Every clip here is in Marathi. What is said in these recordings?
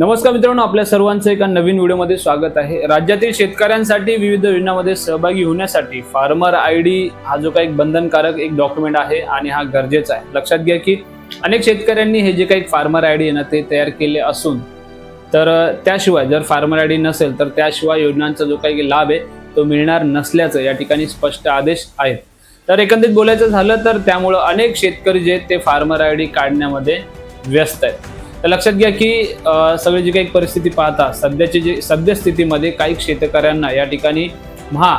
नमस्कार मित्रांनो आपल्या सर्वांचं एका नवीन व्हिडिओमध्ये स्वागत आहे. राज्यातील शेतकऱ्यांसाठी विविध योजनांमध्ये सहभागी होण्यासाठी फार्मर आय डी हा जो काही एक बंधनकारक एक डॉक्युमेंट आहे आणि हा गरजेचा आहे. लक्षात घ्या की अनेक शेतकऱ्यांनी हे जे काही फार्मर आय डी आहे ना ते तयार केले असून तर त्याशिवाय जर फार्मर आय डी नसेल तर त्याशिवाय योजनांचा जो काही लाभ आहे तो मिळणार नसल्याचं या ठिकाणी स्पष्ट आदेश आहेत. तर एकंदरीत बोलायचं झालं तर त्यामुळं अनेक शेतकरी जे आहेत ते फार्मर आय डी काढण्यामध्ये व्यस्त आहेत. तर लक्षात घ्या की अ, सगळी जी काही परिस्थिती पाहता सध्याची जी सद्यस्थितीमध्ये काही शेतकऱ्यांना या ठिकाणी महा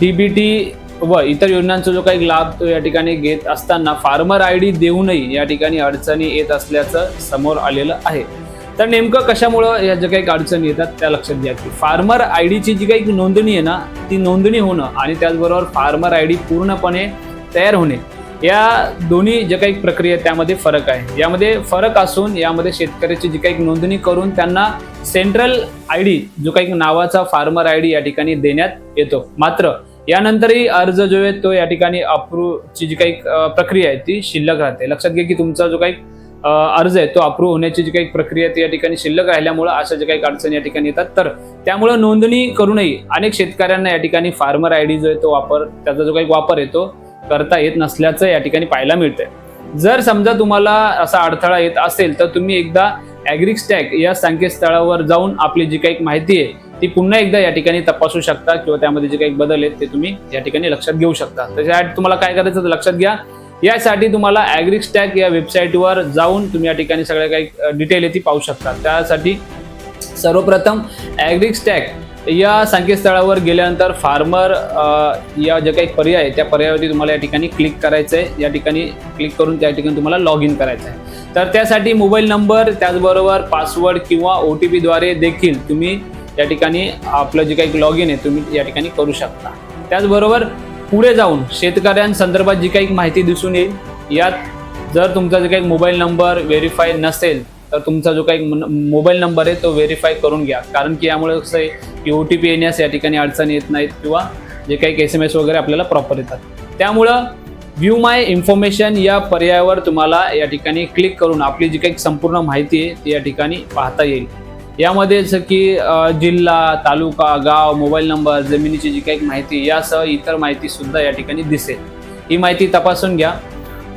टी व इतर योजनांचा जो काही लाभ तो या ठिकाणी घेत असताना फार्मर आय डी देऊनही या ठिकाणी अडचणी येत असल्याचं समोर आलेलं आहे. तर नेमकं कशामुळं या ज्या काही अडचणी येतात त्या लक्षात घ्या की फार्मर आय डीची जी काही नोंदणी आहे ना ती नोंदणी होणं आणि त्याचबरोबर फार्मर आय डी पूर्णपणे तयार होणे या दोन्ही जे काही प्रक्रिया त्यामध्ये फरक आहे. यामध्ये फरक असून यामध्ये शेतकऱ्याची जी काही नोंदणी करून त्यांना सेंट्रल आय डी जो काही नावाचा फार्मर आय डी या ठिकाणी देण्यात येतो. मात्र यानंतरही अर्ज जो आहे तो या ठिकाणी अप्रूव्हची जी काही प्रक्रिया आहे ती शिल्लक राहते. लक्षात घ्या की तुमचा जो काही अर्ज आहे तो अप्रूव्ह होण्याची जी काही प्रक्रिया आहे ती या ठिकाणी शिल्लक राहिल्यामुळं अशा जे काही अडचणी या ठिकाणी येतात. तर त्यामुळं नोंदणी करूनही अनेक शेतकऱ्यांना या ठिकाणी फार्मर आय डी जो आहे तो वापर त्याचा जो काही वापर आहे तो करता येत नसल्याचं या ठिकाणी पाहायला मिळतंय. जर समजा तुम्हाला असा अडथळा येत असेल तर तुम्ही एकदा ॲग्रिकस्टॅक या संकेतस्थळावर जाऊन आपली जी काही माहिती आहे ती पुन्हा एकदा या ठिकाणी तपासू शकता किंवा त्यामध्ये जे काही बदल आहेत ते तुम्ही या ठिकाणी लक्षात घेऊ शकता. त्याच्यासाठी तुम्हाला काय करायचं लक्षात घ्या. यासाठी तुम्हाला ॲग्रिकस्टॅक या वेबसाईटवर जाऊन तुम्ही या ठिकाणी सगळ्या काही डिटेल आहे ती पाहू शकता. त्यासाठी सर्वप्रथम ॲग्रिकस्टॅक या संकेतस्थळावर गेल्यानंतर फार्मर या जे काही पर्याय आहे त्या पर्यायावरती तुम्हाला या ठिकाणी क्लिक करायचं आहे या ठिकाणी क्लिक करून त्या ठिकाणी तुम्हाला लॉग इन करायचं आहे तर त्यासाठी मोबाईल नंबर त्याचबरोबर पासवर्ड किंवा ओ टी पीद्वारे देखील तुम्ही या ठिकाणी आपलं जे काही लॉग इन आहे तुम्ही या ठिकाणी करू शकता. त्याचबरोबर पुढे जाऊन शेतकऱ्यांसंदर्भात जी काही माहिती दिसून येईल यात जर तुमचा जे काही मोबाईल नंबर व्हेरीफाय नसेल तर तुमचा जो काही मोबाईल नंबर आहे तो व्हेरीफाय करून घ्या. कारण की यामुळे कसं आहे की ओ टी पी येण्यास या ठिकाणी अडचणी येत नाहीत किंवा जे काही एस एम एस वगैरे आपल्याला प्रॉपर येतात. त्यामुळं व्ह्यू माय इन्फॉर्मेशन या पर्यायावर तुम्हाला या ठिकाणी क्लिक करून आपली जी काही संपूर्ण माहिती आहे ती या ठिकाणी पाहता येईल. यामध्ये जसं की जिल्हा तालुका गाव मोबाईल नंबर जमिनीची जी काही माहिती यासह इतर माहितीसुद्धा या ठिकाणी दिसेल. ही माहिती तपासून घ्या.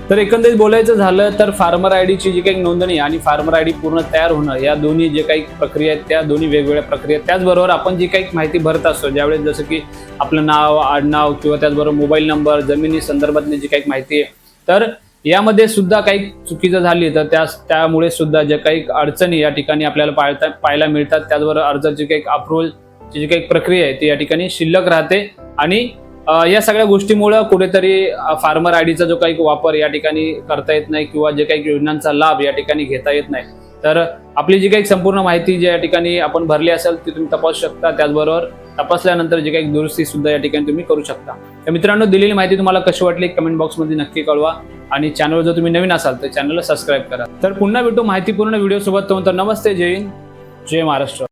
तर एकंदरीत बोलायचं झालं तर फार्मर आय डीची जी काही नोंदणी आणि फार्मर आय डी पूर्ण तयार होणं या दोन्ही जे काही प्रक्रिया आहेत त्या दोन्ही वेगवेगळ्या प्रक्रिया आहेत. त्याचबरोबर आपण जी काही माहिती भरत असतो ज्यावेळेस जसं की आपलं नाव आडनाव किंवा त्याचबरोबर मोबाईल नंबर जमिनी संदर्भातली जी काही माहिती आहे तर यामध्ये सुद्धा काही चुकीचं झाली तर त्या त्यामुळे सुद्धा ज्या काही अडचणी या ठिकाणी आपल्याला पाळता पाहायला मिळतात. त्याचबरोबर अर्जाची काही अप्रुव्हलची जी काही प्रक्रिया आहे ती या ठिकाणी शिल्लक राहते आणि या सगळ्या गोष्टीमुळं कुठेतरी फार्मर आय डीचा जो काही वापर या ठिकाणी करता येत नाही किंवा जे काही योजनांचा लाभ या ठिकाणी घेता येत नाही. तर आपली जी काही संपूर्ण माहिती जी या ठिकाणी आपण भरली असेल ती तुम्ही तपासू शकता. त्याचबरोबर तपासल्यानंतर जी काही दुरुस्ती सुद्धा या ठिकाणी तुम्ही करू शकता. तर मित्रांनो दिलेली माहिती तुम्हाला कशी वाटली कमेंट बॉक्समध्ये नक्की कळवा. आणि चॅनल जर तुम्ही नवीन असाल तर चॅनलला सबस्क्राईब करा. तर पुन्हा भेटू माहितीपूर्ण व्हिडिओ सोबत तर नमस्ते जय हिंद जय महाराष्ट्र.